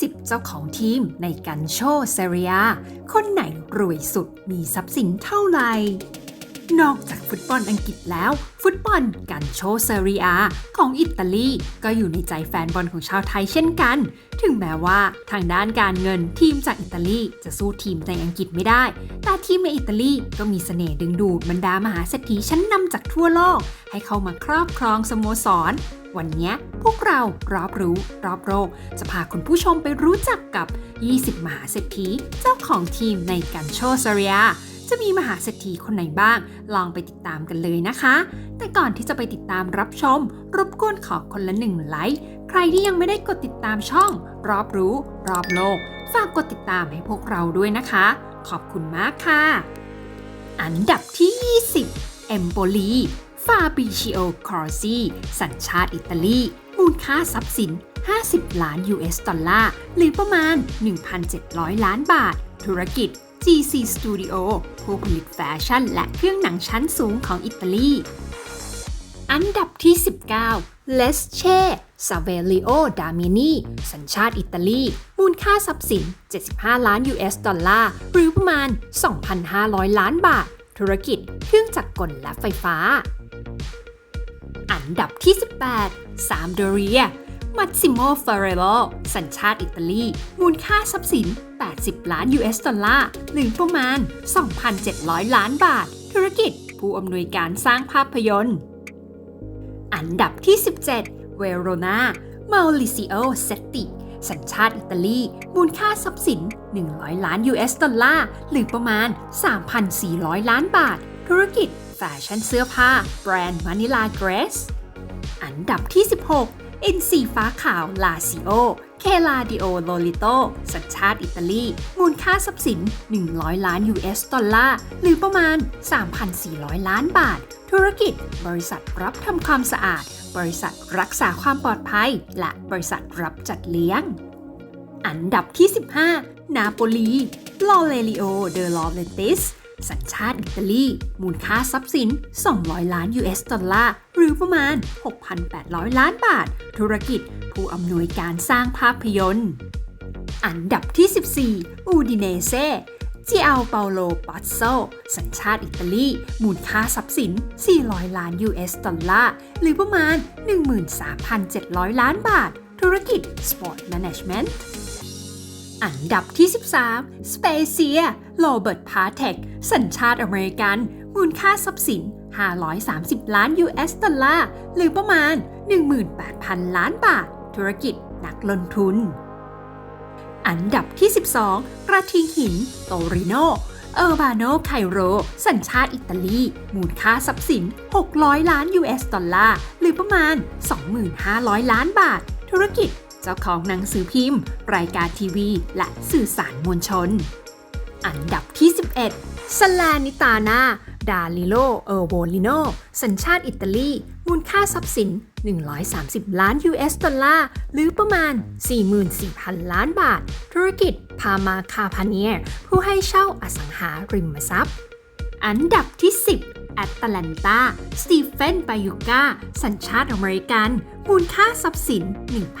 10 เจ้าของทีมในกันโชเซเรีย คนไหนรวยสุดมีทรัพย์สินเท่าไหร่ นอกจากฟุตบอลอังกฤษแล้ว ฟุตบอลกันโชเซเรียของอิตาลีก็อยู่ในใจแฟนบอลของชาวไทยเช่นกัน ถึงแม้ว่าทางด้านการเงินทีมจากอิตาลีจะสู้ทีมในอังกฤษไม่ได้ แต่ทีมในอิตาลีก็มีเสน่ห์ดึงดูดบรรดามหาเศรษฐีชั้นนำจากทั่วโลก ให้เข้ามาครอบครองสโมสร วันนี้พวกเรารอบรู้รอบโลกจะพาคุณผู้ชมไปรู้จักกับ 20 มหาเศรษฐีเจ้าของทีมในกันโชเซเรีย จะมีมหาเศรษฐีคนไหนบ้าง ลองไปติดตามกันเลยนะคะ แต่ก่อนที่จะไปติดตามรับชม รบกวนขอคนละหนึ่งไลค์ ใครที่ยังไม่ได้กดติดตามช่อง รอบรู้ รอบโลก ฝากกดติดตามให้พวกเราด้วยนะคะ ขอบคุณมากค่ะ อันดับที่ 20 เอมโปลีฟาบิชิโอคอร์ซีสัญชาติอิตาลี มูลค่าทรัพย์สิน 50 ล้าน US ดอลลาร์ หรือประมาณ 1,700 ล้านบาท ธุรกิจ GC Studio ผู้ผลิตแฟชั่นและเครื่องหนังชั้นสูงของอิตาลี อันดับที่ 19เลสเช่ซาเวลิโอดามินีสัญชาติอิตาลี มูลค่าทรัพย์สิน 75 ล้าน US ดอลลาร์ หรือประมาณ 2,500 ล้านบาท ธุรกิจ เครื่องจักรกลและไฟฟ้า อันดับที่ 18 ซามโดเรีย มัตซิโมเฟเรโลสัญชาติอิตาลี มูลค่าทรัพย์สิน 80 ล้าน US ดอลลาร์ หรือประมาณ 2,700 ล้านบาท ธุรกิจผู้อำนวยการสร้างภาพยนตร์ อันดับที่ 17 เวโรนามาลิซิโอเซตติ สัญชาติอิตาลี มูลค่าทรัพย์สิน 100 ล้าน US ดอลลาร์ หรือประมาณ 3,400 ล้านบาท ธุรกิจแฟชั่นเสื้อผ้า แบรนด์มานิลาเกรส อันดับที่ 16 อินซีฟ้าขาวลาซิโอ เคลาดิโอโลลิโต สัญชาติอิตาลี มูลค่าทรัพย์สิน 100 ล้าน US ดอลลาร์ หรือประมาณ 3,400 ล้านบาท ธุรกิจ บริษัทรับทำความสะอาด บริษัทรักษาความปลอดภัย และบริษัทรับจัดเลี้ยง อันดับที่ 15 นาโปลีลอเรลิโอ เดอลอเรติส สัญชาติอิตาลี มูลค่าทรัพย์สิน 200 ล้าน US ดอลลาร์ หรือประมาณ 6,800 ล้านบาท ธุรกิจผู้อำนวยการสร้างภาพยนตร์ อันดับที่ 14 อูดิเนเซ่จิอัลเปาโลปัสโซสัญชาติอิตาลี มูลค่าทรัพย์สิน 400 ล้าน US ดอลลาร์ หรือประมาณ 13,700 ล้านบาท ธุรกิจ Sport Management อัน อันดับที่ 13 Spacia โรเบิร์ต พาเทค สัญชาติอเมริกัน มูลค่าทรัพย์สิน 530 ล้าน US ดอลลาร์ หรือประมาณ 18,000 ล้านบาท ธุรกิจนักลงทุน อันดับที่ 12 กระทิงหิน โตริโน เออร์บาโน ไคโร สัญชาติอิตาลี มูลค่าทรัพย์สิน 600 ล้าน US ดอลลาร์ หรือประมาณ 2,500 ล้านบาท ธุรกิจ เจ้าของหนังสือพิมพ์ รายการทีวี และสื่อสารมวลชน อันดับที่ 11สลานิตานา ดาลิโล เออร์โวลิโน สัญชาติอิตาลี มูลค่าทรัพย์สิน 130 ล้าน US ดอลลาร์ หรือประมาณ 44,000 ล้านบาท ธุรกิจพามาคาพาเนีย ผู้ให้เช่าอสังหาริมทรัพย์ อันดับที่ 10 ตแลนตา สตีเฟนปายุกาสัญชาติอเมริกัน มูลค่าทรัพย์สิน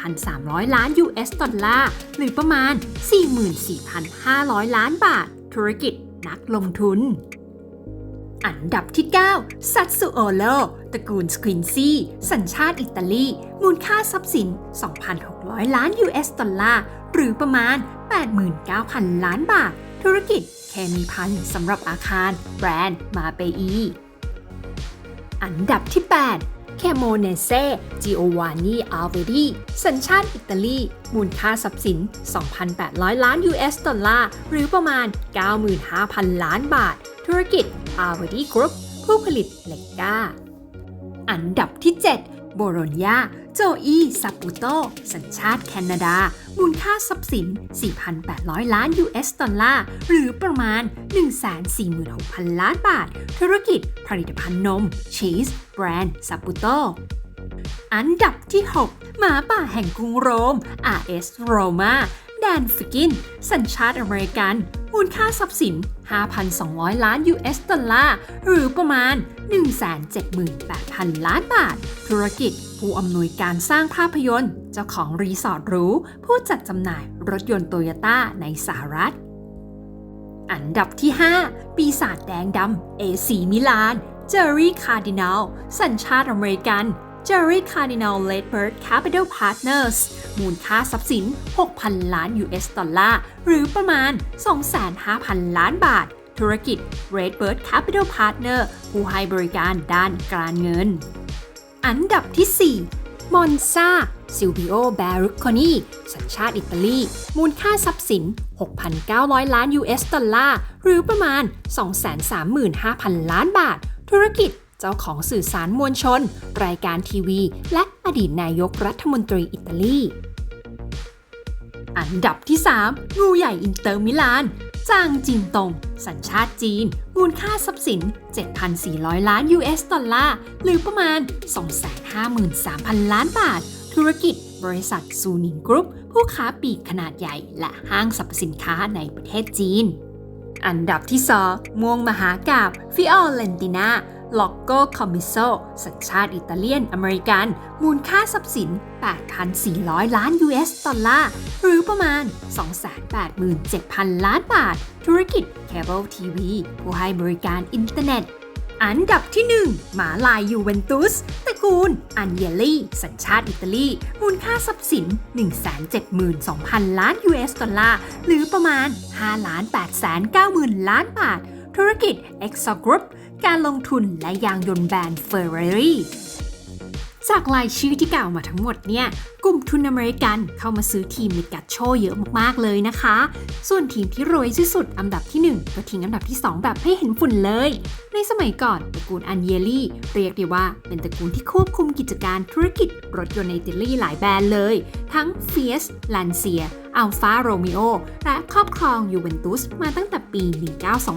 1,300 ล้าน US ดอลลาร์ หรือประมาณ 44,500 ล้านบาท ธุรกิจนักลงทุน อันดับที่ 9 ซัตสุโอโลตระกูลสควินซีสัญชาติอิตาลี มูลค่าทรัพย์สิน 2,600 ล้าน US ดอลลาร์ หรือประมาณ 89,000 ล้านบาท ธุรกิจเคมีพันสำหรับอาคาร แบรนด์มาเปอี อันดับที่ 8 เคโมเนเซจิโอวานีอาเวดีสัญชาติอิตาลี มูลค่าทรัพย์สิน 2,800 ล้าน US ดอลลาร์ หรือประมาณ 95,000 ล้านบาท ธุรกิจ a v e d y Group ผู้ผลิตเหล็กก้า อันดับที่ 7 โบโรญญา โจอีซาปูโตสัญชาติแคนาดา มูลค่าทรัพย์สิน 4,800 ล้าน US ดอลลาร์ หรือประมาณ 146,000 ล้านบาท ธุรกิจผลิตภัณฑ์นม ชีส แบรนด์ซาปูโตอันดับที่ 6 หมาป่าแห่งกรุงโรม RS Roma นฟิกิน สัญชาติอเมริกัน มูลค่าทรัพย์สิน 5,200 ล้าน US ดอลลาร์ หรือประมาณ 178,000 ล้านบาท ธุรกิจ ผู้อำนวยการสร้างภาพยนตร์ เจ้าของรีสอร์ทหรู ผู้จัดจำหน่ายรถยนต์โตโยต้าในสหรัฐ อันดับที่ 5 ปีศาจแดงดำเอซีมิลาน เจอรี่คาร์ดินัล สัญชาติอเมริกัน เจอรี่คาร์ดินัลเลดเบิร์ดแคปิตอลพาร์ทเนอร์สมูลค่าทรัพย์สิน 6,000 ล้าน US ดอลลาร์ หรือประมาณ 2,500 ล้านบาท ธุรกิจ Redbird Capital Partner ผู้ให้บริการด้านการเงิน อันดับที่4มอนซาซิลวิโอแบรุคโคนีสัญชาติอิตาลี มูลค่าทรัพย์สิน 6,900 ล้าน US ดอลลาร์ หรือประมาณ 235,000 ล้านบาท ธุรกิจ เจ้าของสื่อสารมวลชน รายการทีวี และอดีตนายกรัฐมนตรีอิตาลี อันดับที่ 3 งูใหญ่อินเตอร์มิลาน จางจินตง สัญชาติจีน มูลค่าทรัพย์สิน 7,400 ล้าน US ดอลลาร์ หรือประมาณ 253,000 ล้านบาท ธุรกิจบริษัทซูนินกรุ๊ป ผู้ค้าปลีกขนาดใหญ่ และห้างสรรพสินค้าในประเทศจีนอันดับที่ 2 ม่วงมหากาบฟิออเลนตินา ล็อกโกคอมมิโซสัญชาติอิตาเลียนอเมริกัน มูลค่าทรัพย์สิน 8,400 ล้าน US ดอลลาร์ หรือประมาณ 287,000 ล้านบาท ธุรกิจเคเบิลทีวีผู้ให้บริการอินเทอร์เน็ต อันดับที่ 1 หมาลายยูเวนตุสตระกูล อันเยลี่ สัญชาติอิตาลี มูลค่าทรัพย์สิน 172,000 ล้าน US ดอลลาร์ หรือประมาณ5 8 9 0 0 0 ล้านบาท ธุรกิจ e x o Group การลงทุนและยางยนต์แบรนด์ Ferrari จากรายชื่อที่กล่าวมาทั้งหมดเนี่ย กลุ่มทุนอเมริกันเข้ามาซื้อทีมในกัดโชเยอะมากๆเลยนะคะ ส่วนทีมที่รวยที่สุดอันดับที่ 1 ก็ทิ้งอันดับที่ 2 แบบให้เห็นฝุ่นเลย ในสมัยก่อนตระกูลอันเยลี่ เรียกได้ว่าเป็นตระกูลที่ควบคุมกิจการธุรกิจรถยนต์ในอิตาลีหลายแบรนด์เลย ทั้ง Fiat Lancia Alfa Romeo และครอบครองยูเวนตุสมาตั้งแต่ปี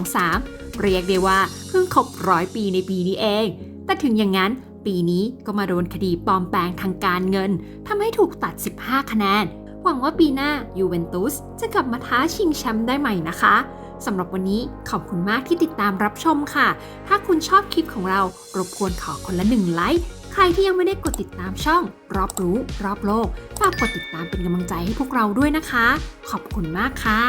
1923 เรียกได้ว่าเพิ่งครบร้อยปีในปีนี้เอง แต่ถึงอย่างนั้นปีนี้ก็มาโดนคดีปลอมแปลงทางการเงินทำให้ถูกตัด 15 คะแนน หวังว่าปีหน้ายูเวนตุสจะกลับมาท้าชิงแชมป์ได้ใหม่นะคะสำหรับวันนี้ขอบคุณมากที่ติดตามรับชมค่ะ ถ้าคุณชอบคลิปของเรารบกวนขอคนละหนึ่งไลค์ ใครที่ยังไม่ได้กดติดตามช่อง รอบรู้ รอบโลก ฝากกดติดตามเป็นกำลังใจให้พวกเราด้วยนะคะ ขอบคุณมากค่ะ